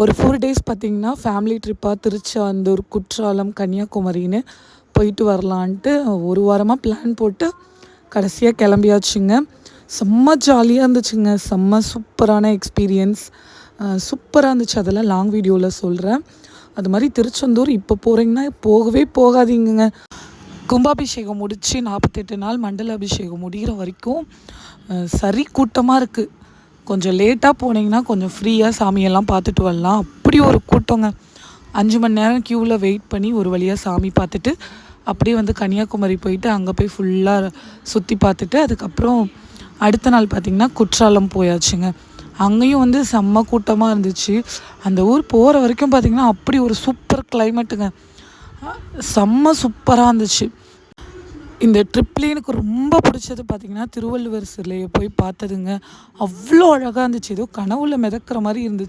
ஒரு four days பார்த்திங்கன்னா family ட்ரிப்பாக திருச்செந்தூர் குற்றாலம் கன்னியாகுமரின்னு போயிட்டு வரலான்ட்டு ஒரு வாரமாக பிளான் போட்டு கடைசியாக கிளம்பியாச்சுங்க. செம்ம ஜாலியாக இருந்துச்சுங்க. செம்ம சூப்பரான எக்ஸ்பீரியன்ஸ் சூப்பராக இருந்துச்சு. அதெல்லாம் லாங் வீடியோவில் சொல்கிறேன் அது மாதிரி திருச்செந்தூர் இப்போ போகிறீங்கன்னா போகவே போகாதீங்க கும்பாபிஷேகம் முடித்து நாற்பத்தெட்டு நாள் மண்டல அபிஷேகம் முடிகிற வரைக்கும் சரி கூட்டமாக இருக்குது கொஞ்சம் லேட்டாக போனீங்கன்னா கொஞ்சம் ஃப்ரீயாக சாமியெல்லாம் பார்த்துட்டு வரலாம். அப்படி ஒரு கூட்டங்க. அஞ்சு மணி நேரம் க்யூவில் வெயிட் பண்ணி ஒரு வழியாக சாமி பார்த்துட்டு அப்படியே வந்து கன்னியாகுமரி போயிட்டு அங்கே போய் ஃபுல்லாக சுற்றி பார்த்துட்டு அதுக்கப்புறம் அடுத்த நாள் பார்த்திங்கன்னா குற்றாலம் போயாச்சுங்க. அங்கேயும் வந்து செம்ம கூட்டமாக இருந்துச்சு. அந்த ஊர் போகிற வரைக்கும் பார்த்திங்கன்னா அப்படி ஒரு சூப்பர் கிளைமேட்டுங்க செம்ம சூப்பராக இருந்துச்சு. இந்த ட்ரிப்லேயே எனக்கு ரொம்ப பிடிச்சது பார்த்திங்கன்னா திருவள்ளுவர் சிலையை போய் பார்த்ததுங்க. அவ்வளோ அழகாக இருந்துச்சு. ஏதோ கனவுல மிதக்கிற மாதிரி இருந்துச்சு.